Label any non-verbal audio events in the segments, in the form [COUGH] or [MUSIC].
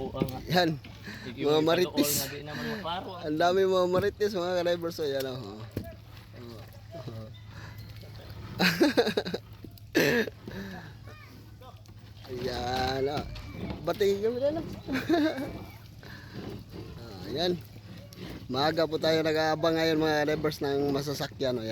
Oo nga. Yan. Mga marites. Ang dami mga marites mga ka-drivers. So, yan oh. [LAUGHS] Ayan ah. Batingin kami na lang. [LAUGHS] ah, yan. Maaga po tayo nag-aabang ngayon mga drivers ng masasakyan. O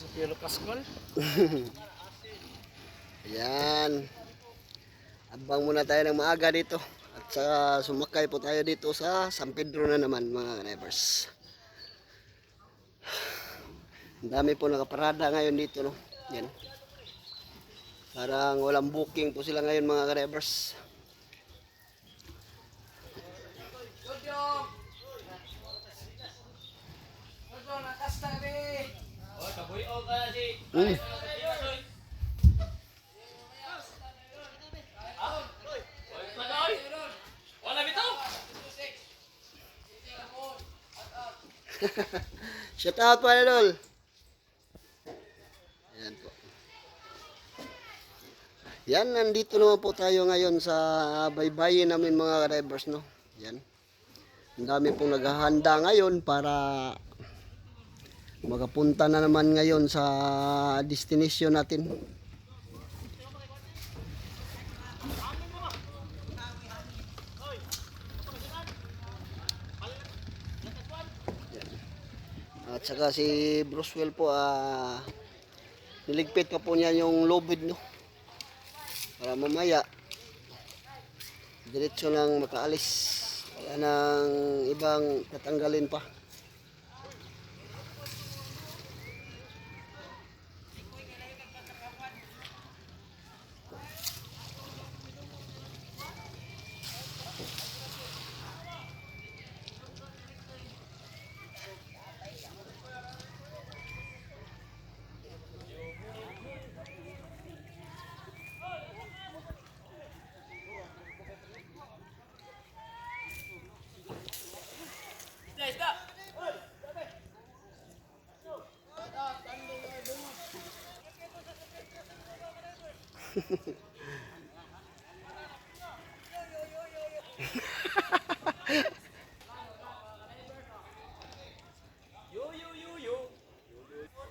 sa Piero Cascol. [LAUGHS] Ayan. Abang muna tayo ng maaga dito. At saka sumakay po tayo dito sa San Pedro na naman mga drivers. [SIGHS] Ang dami po nakaparada ngayon dito no. Yan. Parang walang booking po sila ngayon mga drivers. Oh, kabuyo ka bitaw. [LAUGHS] Shout out pa idol. Yan po. Yan, nandito naman po tayo ngayon sa baybayin namin mga drivers, no? Yan. Ang dami pong naghahanda ngayon para makapunta na naman ngayon sa destination natin. At saka si Broswell po, ah, niligpit pa po niya yung lubid, no? Para mamaya, diretso lang makaalis. Wala nang ibang tatanggalin pa.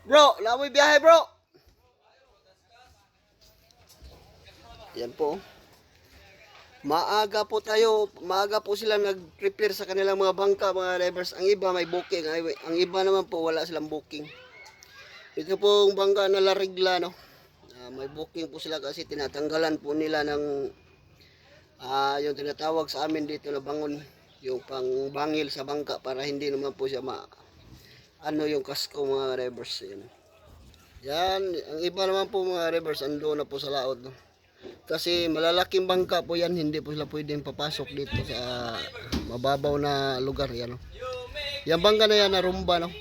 Bro, lamoy biyahe bro! Yan po. Maaga po tayo, maaga po sila nag-prepare sa kanilang mga bangka, mga drivers. Ang iba may booking, ang iba- naman po wala silang booking. Ito pong bangka na larigla, no? May booking po sila kasi tinatanggalan po nila ng ah yung tinatawag sa amin dito na bangon, yung pangbangil sa bangka para hindi naman po siya ma ano yung kasko mga drivers yan. Yan, ang iba naman po mga drivers ando na po sa laot. No? Kasi malalaking bangka po yan, hindi po sila pwedeng papasok dito sa mababaw na lugar yan. No? Yan bangka na yan na rumba no.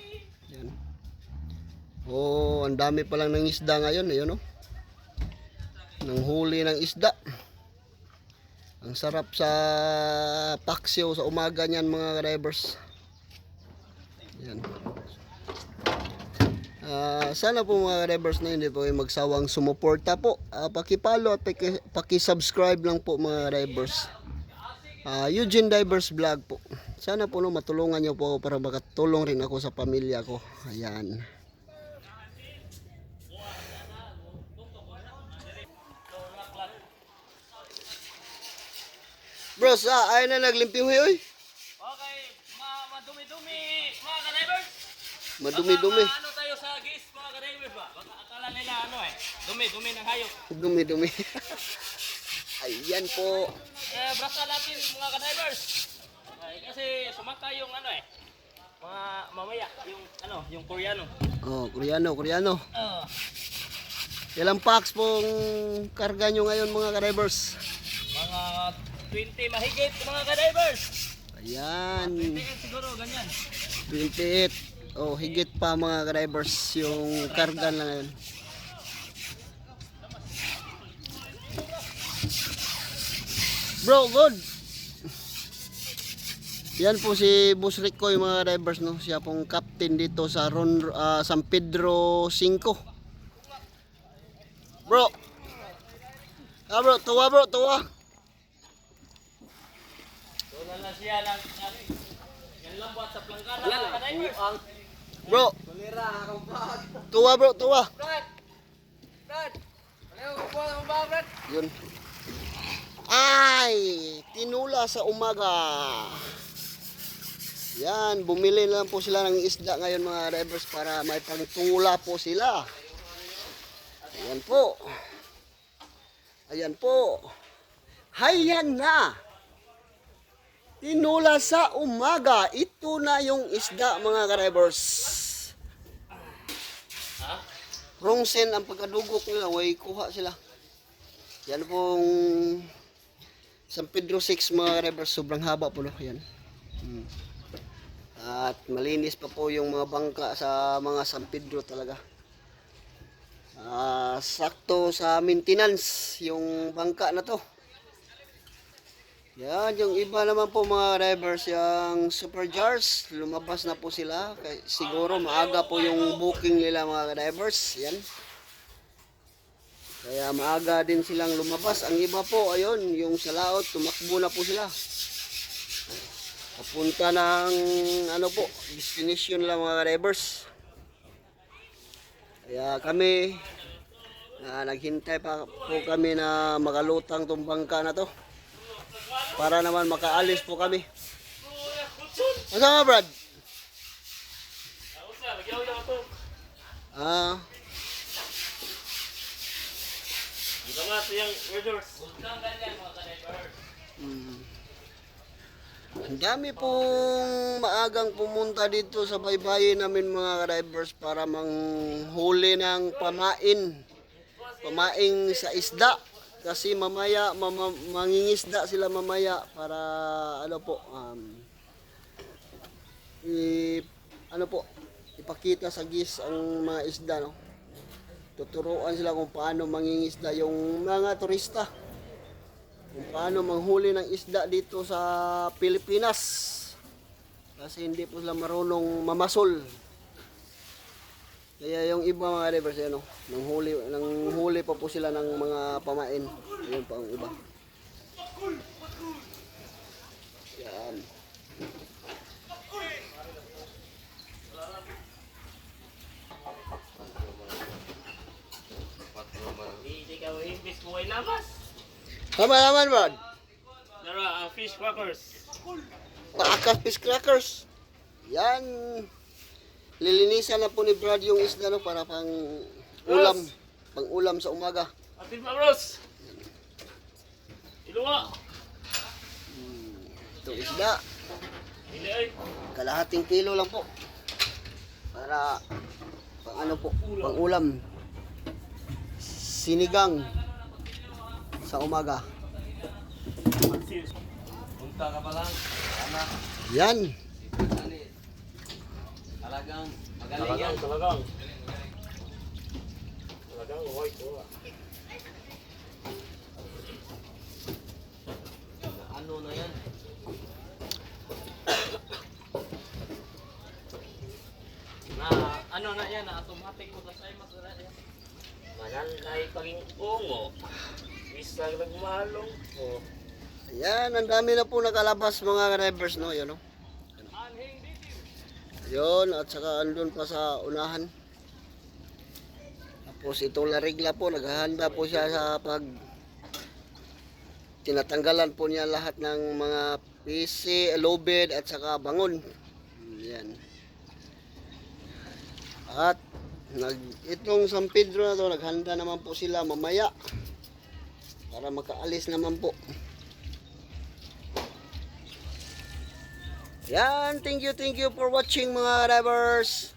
Yan. Oh, ang dami pa lang ng isda ngayon, ayun no. Nang huli ng isda. Ang sarap sa paksyo sa umaga niyan mga drivers. Yan. Ah, sana po mga drivers na hindi po kayo magsawang sumuporta po. Ah, pakipalo at paki, paki-subscribe lang po mga drivers. Ah, Eugene Divers Vlog po. Sana po no, matulungan niyo po ako para makatulong rin ako sa pamilya ko. Ayan. Bro, sa ay na naglimpyo hoy. Okay, ma madumi-dumi mga ka-drivers. Madumi-dumi. Baka ano tayo sa gis mga ka-drivers ba? Baka akala nila ano eh. Dumi-dumi ng hayop. Dumi-dumi. [LAUGHS] Ayan po. Eh, brasa natin mga ka-drivers. Okay, kasi sumakay yung ano eh. Mga mamaya, yung ano, yung Koreano. Oh, Koreano, Koreano. Uh, Ilang packs pong karga nyo ngayon mga ka-drivers? mga 20 mahigit mga ka-drivers. Ayan, 28 siguro, ganyan. 28. Oh, higit pa mga ka-drivers yung karga na ngayon. Bro, good. Yan po si Boss Rico yung mga drivers no. Siya pong captain dito sa Ron, ah, San Pedro 5. Bro. Ah bro, tuwa bro, tuwa. Wala siya lang. Yan lang buhat sa plangkada mga ka-divers. Bro. Tuwa bro, tuwa. Brad! Brad! Ano yung buhat ang ba, Brad? Yun. Ay, tinula sa umaga. Yan, bumili na lang po sila ng isda ngayon mga drivers para may pangtula po sila. Ayan po. Ayan po. Hayan na. Tinula sa umaga. Ito na yung isda mga. Ha? Rongsen ang pagkadugok nila, way kuha sila. Yan pong San Pedro 6 mga drivers, sobrang haba po no, yan. Hmm. At malinis pa po yung mga bangka sa mga San Pedro talaga. Ah, sakto sa maintenance yung bangka na to. Yan, yung iba naman po mga drivers, yung super jars, lumabas na po sila. Siguro maaga po yung booking nila mga drivers. Yan. Kaya maaga din silang lumabas. Ang iba po, ayun, yung sa laot, tumakbo na po sila. Papunta ng, ano po, destination lang mga drivers. Kaya kami, na naghintay pa po kami na makalutang tong bangka na to. Para naman makaalis po kami. Ano nga, Brad? Sa. Ah, Ito nga ito yung mm. Ang dami pong maagang pumunta dito sa baybayin namin mga drivers para manghuli ng pamain. Pamain sa isda. Kasi mamaya, mama, mangingisda sila mamaya para ano po, um, i, ano po, ipakita sa gis ang mga isda, no? Tuturuan sila kung paano mangingisda yung mga turista kung paano manghuli ng isda dito sa Pilipinas. Kasi hindi po sila marunong mamasol. Kaya yung iba mga drivers, ano, nang huli, nang huli pa po sila ng mga pamain. Yun pa ang iba. Yan. Tama naman, Brad. Dara, ang fish crackers. Paakas fish crackers. Yan. Lilinisan na po ni Brad yung isda no, para pang ulam. Pang ulam sa umaga. Atin pa, bros. Iluwa. Ito isda. Hindi ay. Kalahating kilo lang po. Para pang ano po, pang ulam. Sinigang sa umaga. Punta ka pa lang. Yan. Talagang magaling yan. Talagang, talagang. Talagang, white ko. Ano na yan? Na, ano na yan, na automatic ko sa mas na yan. Mananay paging ungo. Isa nagmalong ko. Yan, ang dami na po nakalabas mga drivers no, yun no. Yun, at saka andun pa sa unahan. Tapos itong larigla po, naghahanda po siya sa pag tinatanggalan po niya lahat ng mga PC, lobed at saka bangon. Yan. At nag, itong San Pedro na to, naghanda naman po sila mamaya para makaalis naman po. Yan, thank you, thank you for watching mga drivers.